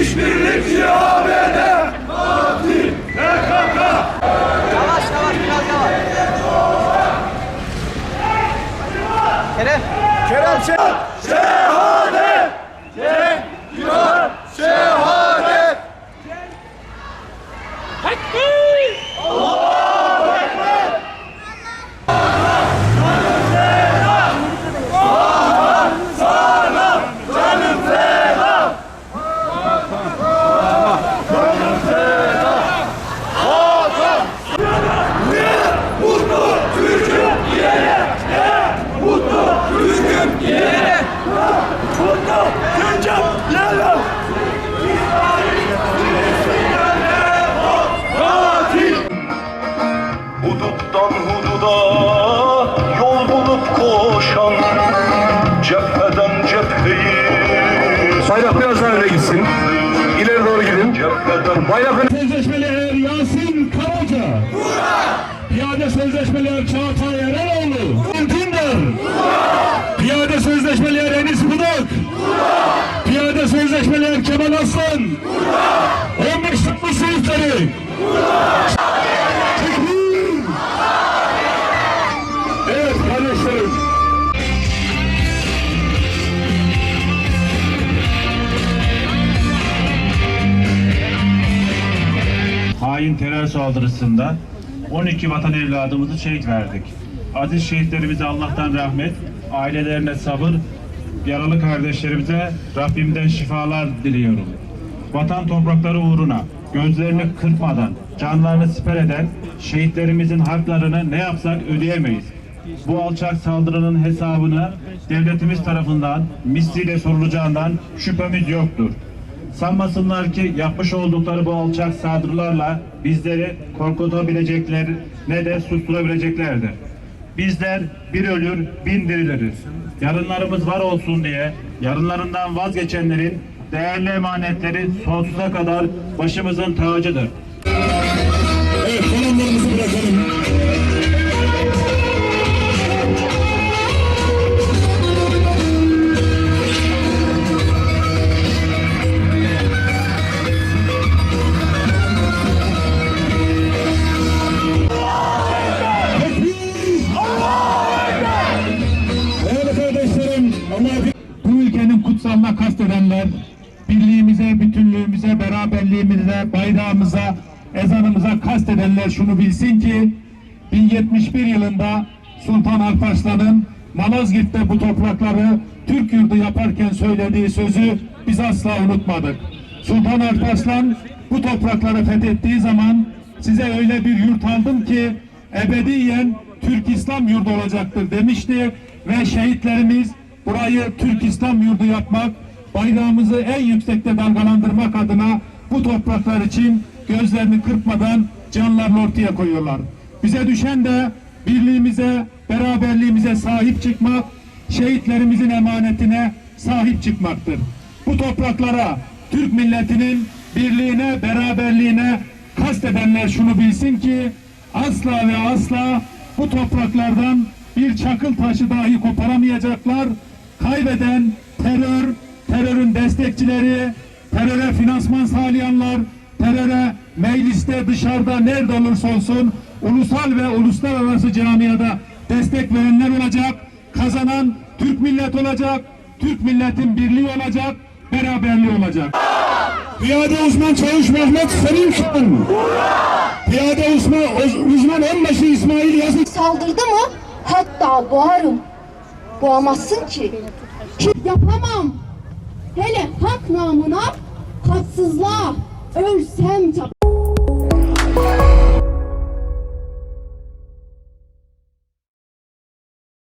İşbirlik CHP'de katil PKK. Yavaş yavaş biraz yavaş. Kerem. Kerem Şeh. Şehadet. Cenk Yunan Şehadet. Tekbir. Cepheden cepheyi Bayrak biraz daha öne gitsin. İleri doğru gidin. Cepheden Bayrakın Sözleşmeler Yasin Karaca. Piyade Sözleşmeler Çağatay Ereroğlu. Dündar. Piyade Sözleşmeler Enis Budak. Piyade Sözleşmeler Kemal Aslan. 15 Tıbbi Sınıfları. Terör saldırısında 12 vatan evladımızı şehit verdik. Aziz şehitlerimize Allah'tan rahmet, ailelerine sabır, yaralı kardeşlerimize Rabbimden şifalar diliyorum. Vatan toprakları uğruna gözlerini kırpmadan canlarını siper eden şehitlerimizin haklarını ne yapsak ödeyemeyiz. Bu alçak saldırının hesabını devletimiz tarafından misliyle sorulacağından şüphemiz yoktur. Sanmasınlar ki yapmış oldukları bu alçak saldırılarla bizleri korkutabilecekler ne de susturabileceklerdir. Bizler bir ölür bin diriliriz. Yarınlarımız var olsun diye yarınlarından vazgeçenlerin değerli emanetleri sonsuza kadar başımızın tacıdır. Evet. Kutsalına kastedenler birliğimize, bütünlüğümüze, beraberliğimize, bayrağımıza, ezanımıza kastedenler şunu bilsin ki 1071 yılında Sultan Alparslan'ın Malazgirt'te bu toprakları Türk yurdu yaparken söylediği sözü biz asla unutmadık. Sultan Alparslan bu toprakları fethettiği zaman size öyle bir yurt aldım ki ebediyen Türk İslam yurdu olacaktır demişti ve şehitlerimiz burayı Türk İslam yurdu yapmak, bayrağımızı en yüksekte dalgalandırmak adına bu topraklar için gözlerini kırpmadan canlarını ortaya koyuyorlar. Bize düşen de birliğimize, beraberliğimize sahip çıkmak, şehitlerimizin emanetine sahip çıkmaktır. Bu topraklara, Türk milletinin birliğine, beraberliğine kastedenler şunu bilsin ki asla ve asla bu topraklardan bir çakıl taşı dahi koparamayacaklar. Kaybeden terör, terörün destekçileri, teröre finansman sağlayanlar, teröre mecliste dışarıda nerede olursa olsun ulusal ve uluslararası camiada destek verenler olacak. Kazanan Türk millet olacak. Türk milletin birliği olacak, beraberliği olacak. Piyade uzman çavuş Mehmet Selim Şan. Piyade uzman, uzman onbaşı İsmail Yazık. saldırdı mı hatta boğarım. Boğamazsın ki. Ki yapamam. Hele hak namına haksızlığa ölsem tabii.